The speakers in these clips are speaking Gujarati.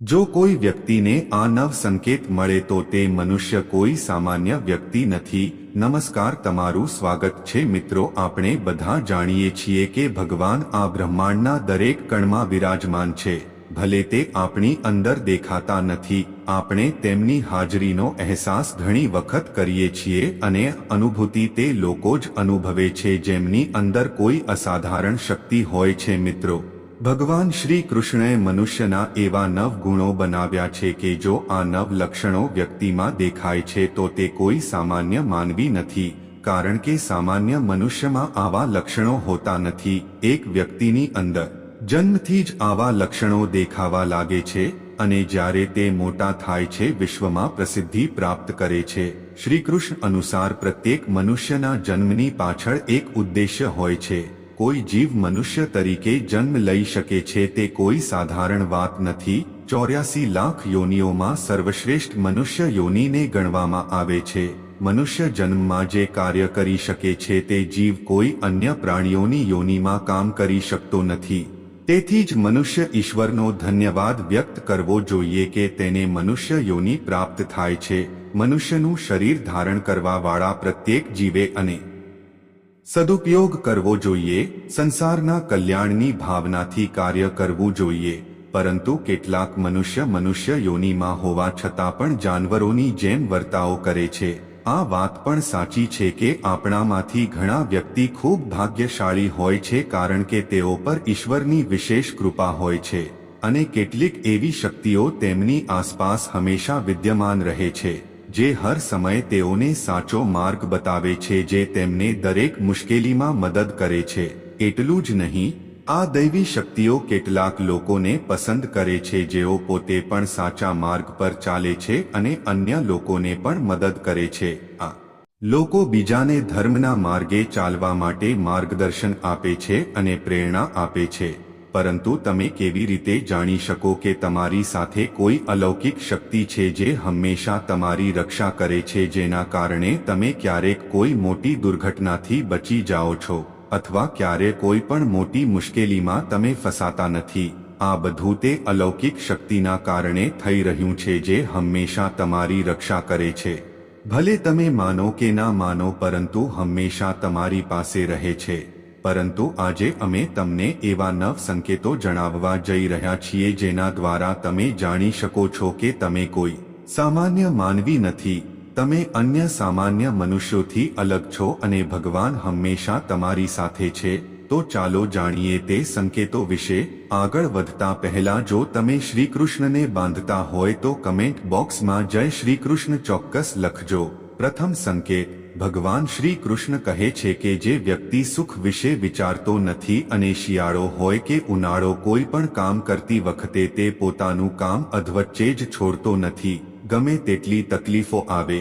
જો કોઈ વ્યક્તિને આ નવ સંકેત મળે તો તે મનુષ્ય કોઈ સામાન્ય વ્યક્તિ નથી. નમસ્કાર, તમારું સ્વાગત છે મિત્રો. આપણે બધા જાણીએ છીએ કે ભગવાન આ બ્રહ્માંડના દરેક કણમાં વિરાજમાન છે. ભલે તે આપણી અંદર દેખાતા નથી, આપણે તેમની હાજરીનો અહેસાસ ઘણી વખત કરીએ છીએ અને અનુભૂતિ તે લોકો જ અનુભવે છે જેમની અંદર કોઈ અસાધારણ શક્તિ હોય છે મિત્રો. ભગવાન શ્રી કૃષ્ણએ મનુષ્યના એવા નવ ગુણો બનાવ્યા છે કે જો આ નવ લક્ષણો વ્યક્તિમાં દેખાય છે તો તે કોઈ સામાન્ય માનવી નથી, કારણ કે સામાન્ય મનુષ્યમાં આવા લક્ષણો હોતા નથી, એક વ્યક્તિની અંદર. જન્મથી જ આવા લક્ષણો દેખાવા લાગે છે અને જ્યારે તે મોટા થાય છે વિશ્વમાં પ્રસિદ્ધિ પ્રાપ્ત કરે છે. શ્રીકૃષ્ણ અનુસાર પ્રત્યેક મનુષ્યના જન્મની પાછળ એક ઉદ્દેશ્ય હોય છે. કોઈ જીવ મનુષ્ય તરીકે જન્મ લઈ શકે છે તે કોઈ સાધારણ વાત નથી. ચોર્યાસી લાખ યોનિઓમાં સર્વશ્રેષ્ઠ મનુષ્ય યોનિને ગણવામાં આવે છે. મનુષ્ય જન્મમાં જે કાર્ય કરી શકે છે તે જીવ કોઈ અન્ય પ્રાણીઓની યોનિમાં કામ કરી શકતો નથી. તેથી જ મનુષ્ય ઈશ્વરનો ધન્યવાદ વ્યક્ત કરવો જોઈએ કે તેને મનુષ્ય યોનિ પ્રાપ્ત થાય છે. મનુષ્યનું શરીર ધારણ કરવાવાળા પ્રત્યેક જીવે અને સદુપયોગ કરવો જોઈએ, સંસારના કલ્યાણની ભાવનાથી કાર્ય કરવું જોઈએ, પરંતુ કેટલાક મનુષ્ય મનુષ્ય યોનિમાં હોવા છતાં પણ જાનવરોની જેમ વર્તાઓ કરે છે. આ વાત પણ સાચી છે કે આપણામાંથી ઘણા વ્યક્તિ ખૂબ ભાગ્યશાળી હોય છે કારણ કે તેઓ પર ઈશ્વરની વિશેષ કૃપા હોય છે અને કેટલીક એવી શક્તિઓ તેમની આસપાસ હંમેશા વિદ્યમાન રહે છે. જે હર સમયે તેઓને સાચો માર્ગ બતાવે છે, જે તેમને દરેક મુશ્કેલીમાં મદદ કરે છે. એટલું જ નહીં, આ દૈવી શક્તિઓ કેટલાક લોકોને પસંદ કરે છે, જેઓ પોતે પણ સાચા માર્ગ પર ચાલે છે અને અન્ય લોકોને પણ મદદ કરે છે. આ લોકો બીજાને ધર્મના માર્ગે ચાલવા માટે માર્ગદર્શન આપે છે અને પ્રેરણા આપે છે. પરંતુ તમે કેવી રીતે જાણી શકો કે તમારી સાથે કોઈ અલૌકિક શક્તિ છે જે હંમેશા તમારી રક્ષા કરે છે જેના કારણે તમે ક્યારેક કોઈ મોટી દુર્ઘટનાથી બચી જાઓ છો અથવા ક્યારે કોઈ પણ મોટી મુશ્કેલીમાં તમે ફસાતા નથી? આ બધું તે અલૌકિક શક્તિના કારણે થઈ રહ્યું છે જે હંમેશા તમારી રક્ષા કરે છે. ભલે તમે માનો કે ના માનો પરંતુ હંમેશા તમારી પાસે રહે છે. પરંતુ આજે અમે તમને એવા નવ સંકેતો જણાવવા જઈ રહ્યા છીએ જેના દ્વારા તમે જાણી શકો છો કે તમે કોઈ સામાન્ય માનવી નથી. તમે અન્ય સામાન્ય મનુષ્યોથી અલગ છો અને ભગવાન હંમેશા તમારી સાથે છે. તો ચાલો જાણીએ તે સંકેતો વિશે. આગળ વધતા પહેલા જો તમે શ્રીકૃષ્ણને બાંધતા હોય તો કમેન્ટ બોક્સમાં જય શ્રીકૃષ્ણ ચોક્કસ લખજો. પ્રથમ સંકેત ભગવાન શ્રી કૃષ્ણ કહે છે કે જે વ્યક્તિ સુખ વિશે વિચારતો નથી અને શિયાળો હોય કે ઉનાળો કોઈ પણ કામ કરતી વખતે તે પોતાનું કામ અધવચ્ચે જ છોડતો નથી, ગમે તેટલી તકલીફો આવે.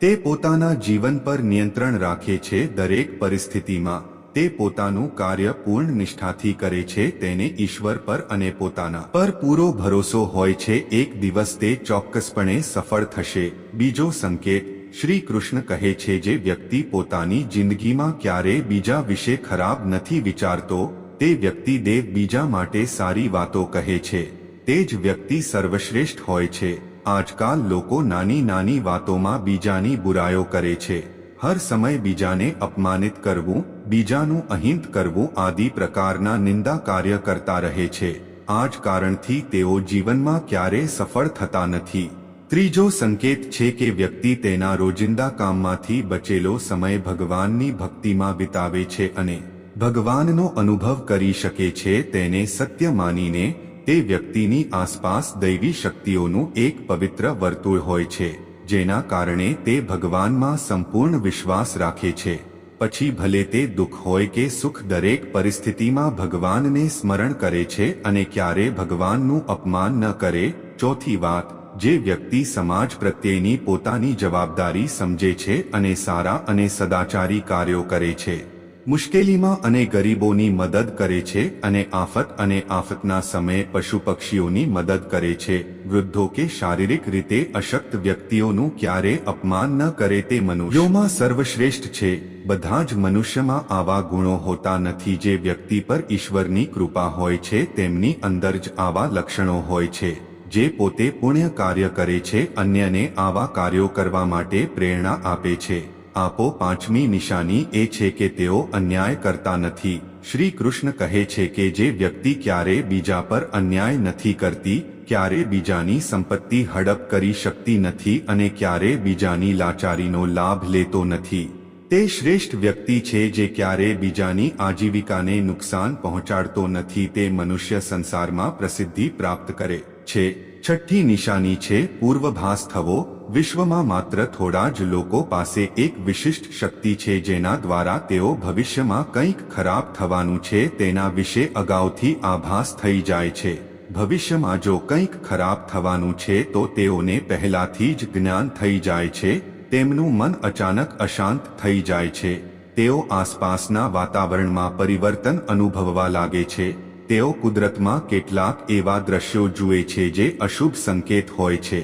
તે પોતાના જીવન પર નિયંત્રણ રાખે છે દરેક પરિસ્થિતિમાં. તે પોતાનું કાર્ય પૂર્ણ નિષ્ઠાથી કરે છે તેને ઈશ્વર પર અને પોતાના પર પૂરો ભરોસો હોય છે, એક દિવસ તે ચોક્કસપણે સફળ થશે. બીજો સંકેત શ્રી કૃષ્ણ કહે છે, જે વ્યક્તિ પોતાની જિંદગીમાં ક્યારે બીજા વિશે ખરાબ નથી વિચારતો, તે વ્યક્તિ દેવ બીજા માટે સારી વાતો કહે છે. તે જ વ્યક્તિ સર્વશ્રેષ્ઠ હોય છે. આજકાલ લોકો નાની નાની વાતોમાં બીજાની બુરાયો કરે છે. હર સમય બીજાને અપમાનિત કરવું, બીજાનું અહિંત કરવું આદિ પ્રકારના નિંદા કાર્ય કરતા રહે છે. આ જ કારણથી તેઓ જીવનમાં ક્યારે સફળ થતા નથી. ત્રીજો સંકેત છે કે વ્યક્તિ તેના રોજિંદા કામમાંથી બચેલો સમય ભગવાનની ભક્તિમાં વિતાવે છે અને ભગવાનનો અનુભવ કરી શકે છે તેને સત્ય માનીને તે વ્યક્તિની આસપાસ દૈવી શક્તિઓનું એક પવિત્ર વર્તુળ હોય છે, જેના કારણે તે ભગવાનમાં સંપૂર્ણ વિશ્વાસ રાખે છે. પછી ભલે તે દુઃખ હોય કે સુખ દરેક પરિસ્થિતિમાં ભગવાનને સ્મરણ કરે છે અને ક્યારે ભગવાનનું અપમાન ન કરે, ચોથી વાત જે વ્યક્તિ સમાજ પ્રત્યેની પોતાની જવાબદારી સમજે છે અને સારા અને સદાચારી કાર્યો કરે છે. મુશ્કેલીમાં અને ગરીબોની મદદ કરે છે અને આફત અને આફતના સમયે પશુ પક્ષીઓની મદદ કરે છે. વૃદ્ધો કે શારીરિક રીતે અશક્ત વ્યક્તિઓનું ક્યારે અપમાન ન કરે તે મનુષ્યોમાં સર્વશ્રેષ્ઠ છે. બધા જ મનુષ્યમાં આવા ગુણો હોતા નથી જે વ્યક્તિ પર ઈશ્વરની કૃપા હોય છે. તેમની અંદર જ આવા લક્ષણો હોય છે. જે પોતે પુણ્ય કાર્ય કરે છે, અન્યને આવા કાર્યો કરવા માટે પ્રેરણા આપે છે. આપો પાંચમી નિશાની એ છે કે તેઓ અન્યાય કરતા નથી. શ્રી કૃષ્ણ કહે છે કે જે વ્યક્તિ ક્યારે બીજા પર અન્યાય નથી કરતી, ક્યારે બીજાની સંપત્તિ હડપ કરી શકતી નથી અને ક્યારે બીજાની લાચારીનો લાભ લેતો નથી. તે શ્રેષ્ઠ વ્યક્તિ છે જે ક્યારે બીજાની આજીવિકાને નુકસાન પહોંચાડતો નથી, તે મનુષ્ય સંસારમાં પ્રસિદ્ધિ પ્રાપ્ત કરે. છે, છઠ્ઠી નિશાની છે, પૂર્વભાસ થવો, વિશ્વમાં માત્ર થોડા જ લોકો પાસે એક વિશિષ્ટ શક્તિ છે જેના દ્વારા તેઓ ભવિષ્યમાં કંઈક ખરાબ થવાનું છે તેના વિશે અગાઉથી આભાસ થઈ જાય છે. ભવિષ્યમાં જો કંઈક ખરાબ થવાનું છે તો તેઓને પહેલાથી જ જ્ઞાન થઈ જાય છે, તેમનું મન અચાનક અશાંત થઈ જાય છે. તેઓ આસપાસના વાતાવરણમાં પરિવર્તન અનુભવવા લાગે છે. તેઓ કુદરતમાં કેટલાક એવા દ્રશ્યો જુએ છે જે અશુભ સંકેત હોય છે,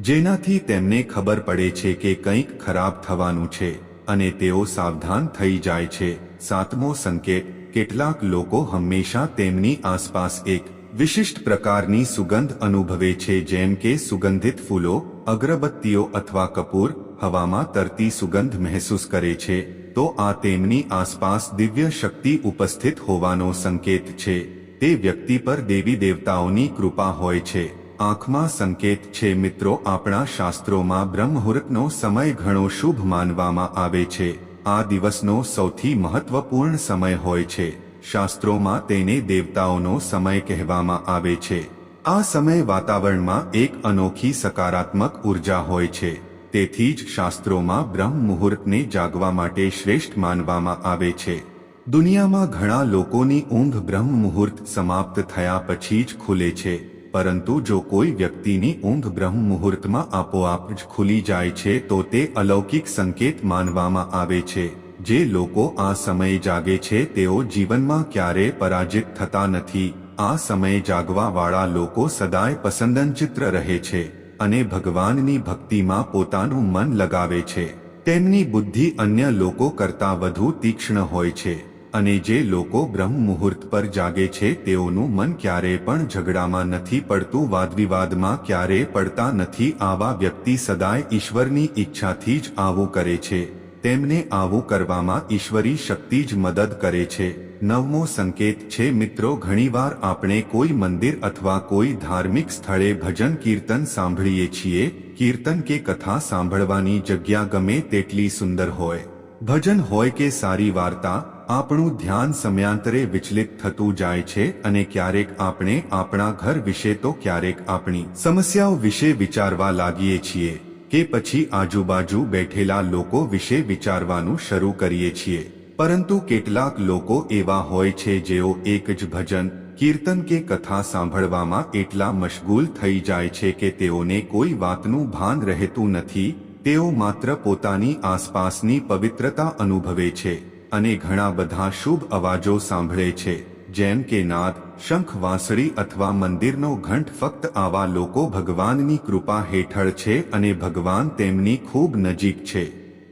જેનાથી તેમને ખબર પડે છે કે કંઈક ખરાબ થવાનું છે અને તેઓ સાવધાન થઈ જાય છે. સાતમો સંકેત, કેટલાક લોકો હંમેશા તેમની આસપાસ એક વિશિષ્ટ પ્રકારની સુગંધ અનુભવે છે, જેમ કે સુગંધિત ફૂલો, અગરબત્તીઓ અથવા કપૂર હવામાં તરતી સુગંધ મહેસૂસ કરે છે. તો આ તેમની આસપાસ દિવ્ય શક્તિ ઉપસ્થિત હોવાનો સંકેત છે. તે વ્યક્તિ પર દેવી દેવતાઓની કૃપા હોય છે. આંખમાં સંકેત છે. મિત્રો, આપણા શાસ્ત્રોમાં બ્રહ્મહુર્તનો સમય ઘણો શુભ માનવામાં આવે છે. આ દિવસનો સૌથી મહત્વપૂર્ણ સમય હોય છે. શાસ્ત્રોમાં તેને દેવતાઓનો સમય કહેવામાં આવે છે. આ સમય વાતાવરણમાં એક અનોખી સકારાત્મક ઊર્જા હોય છે. તેથી જ શાસ્ત્રોમાં બ્રહ્મ મુહૂર્તને જાગવા માટે શ્રેષ્ઠ માનવામાં આવે છે. દુનિયામાં ઘણા લોકોની ઊંઘ બ્રહ્મ મુહૂર્ત સમાપ્ત થયા પછી જ ખુલે છે, પરંતુ જો કોઈ વ્યક્તિની ઊંઘ બ્રહ્મ મુહૂર્તમાં આપોઆપ જ ખુલી જાય છે તો તે અલૌકિક સંકેત માનવામાં આવે છે. જે લોકો આ સમયે જાગે છે તેઓ જીવનમાં ક્યારે પરાજિત થતા નથી. આ સમયે જાગવાવાળા લોકો સદાય પસંદનચિત્ર રહે છે અને ભગવાનની ભક્તિમાં પોતાનું મન લગાવે છે. તેમની બુદ્ધિ અન્ય લોકો કરતાં વધુ તીક્ષ્ણ હોય છે. અને જે લોકો બ્રહ્મ મુહૂર્ત પર જાગે છે તેઓનું મન ક્યારેય પણ ઝઘડામાં નથી પડતું, વાદવિવાદમાં ક્યારેય પડતા નથી. આવા વ્યક્તિ સદાય ઈશ્વરની ઈચ્છાથી જ આવું કરે છે. તેમને આવું કરવામાં ઈશ્વરી શક્તિ જ મદદ કરે છે. નવમો સંકેત છે, મિત્રો, ઘણીવાર આપણે કોઈ મંદિર અથવા કોઈ ધાર્મિક સ્થળે ભજન કીર્તન સાંભળીએ છીએ. કીર્તન કે કથા સાંભળવાની જગ્યા ગમે તેટલી સુંદર હોય. ભજન હોય કે સારી વાર્તા આપણું ધ્યાન સમયાંતરે વિચલિત થતું જાય છે અને ક્યારેક આપણે આપણા ઘર વિશે તો ક્યારેક આપણી સમસ્યાઓ વિશે વિચારવા લાગીએ છીએ કે પછી આજુબાજુ બેઠેલા લોકો વિશે વિચારવાનું શરૂ કરીએ છીએ. પરંતુ કેટલાક લોકો એવા હોય છે જેઓ એક જ ભજન, કીર્તન કે કથા સાંભળવામાં એટલા મશગુલ થઈ જાય છે કે તેઓને કોઈ વાતનું ભાન રહેતું નથી, તેઓ માત્ર પોતાની આસપાસની પવિત્રતા અનુભવે છે. અને ઘણા બધા શુભ અવાજો સાંભળે છે, જેમ કે નાદ, શંખ વાંસળી અથવા મંદિરનો ઘંટ ફક્ત આવા લોકો ભગવાનની કૃપા હેઠળ છે અને ભગવાન તેમની ખૂબ નજીક છે.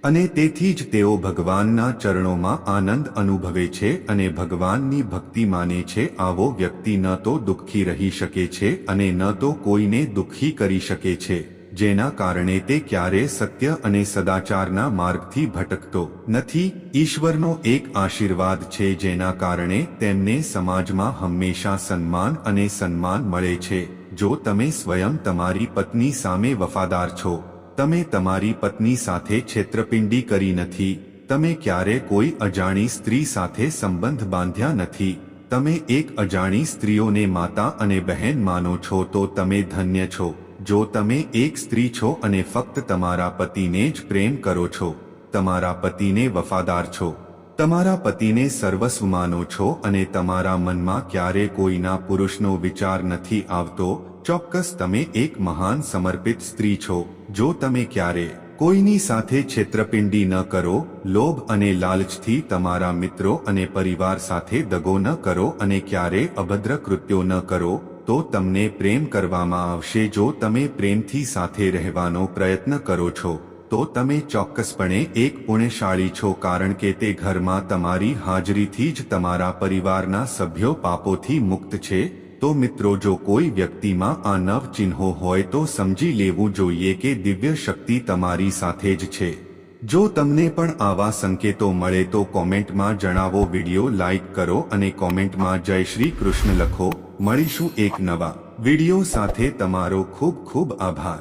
અને તેથી જ તેઓ ભગવાનના ચરણોમાં આનંદ અનુભવે છે અને ભગવાનની ભક્તિ માને છે. આવો વ્યક્તિ ન તો દુઃખી રહી શકે છે અને ન તો કોઈને દુઃખી કરી શકે છે. જેના કારણે તે ક્યારે સત્ય અને સદાચારના માર્ગથી ભટકતો નથી. ઈશ્વરનો એક આશીર્વાદ છે જેના કારણે તેમને સમાજમાં હંમેશા સન્માન અને સન્માન મળે છે. જો તમે સ્વયં તમારી પત્ની સામે વફાદાર છો, તમે તમારી પત્ની સાથે છેતરપિંડી કરી નથી, તમે ક્યારે કોઈ અજાણી સ્ત્રી સાથે સંબંધ બાંધ્યા નથી, તમે એક અજાણી સ્ત્રીઓને માતા અને બહેન માનો છો તો તમે ધન્ય છો. જો તમે એક સ્ત્રી છો અને ફક્ત તમારા પતિને જ પ્રેમ કરો છો, તમારા પતિને વફાદાર છો, તમારા પતિને સર્વસ્વ માનો છો અને તમારા મનમાં ક્યારે કોઈના પુરુષનો વિચાર નથી આવતો, ચોક્કસ તમે એક મહાન સમર્પિત સ્ત્રી છો. જો તમે ક્યારે કોઈની સાથે છેતરપિંડી ન કરો, લોભ અને લાલચથી તમારા મિત્રો અને પરિવાર સાથે દગો ન કરો અને ક્યારે અભદ્ર કૃત્યો ન કરો તો તમને પ્રેમ કરવામાં આવશે. જો તમે પ્રેમથી સાથે રહેવાનો પ્રયત્ન કરો છો, તો તમે ચોક્કસપણે એક પુણ્યશાળી છો, કારણ કે તે ઘરમાં તમારી હાજરીથી જ તમારા પરિવારના સભ્યો પાપોથી મુક્ત છે. તો મિત્રો, જો કોઈ વ્યક્તિમાં આ નવ ચિહ્નો હોય, તો સમજી લેવું જોઈએ કે દિવ્ય શક્તિ તમારી સાથે જ છે. જો તમને પણ આવા સંકેતો મળે, તો કોમેન્ટમાં જણાવો, વિડિયો લાઇક કરો અને કોમેન્ટમાં જય શ્રી કૃષ્ણ લખો. મળીશું એક નવા વિડિયો સાથે તમારો ખૂબ ખૂબ આભાર.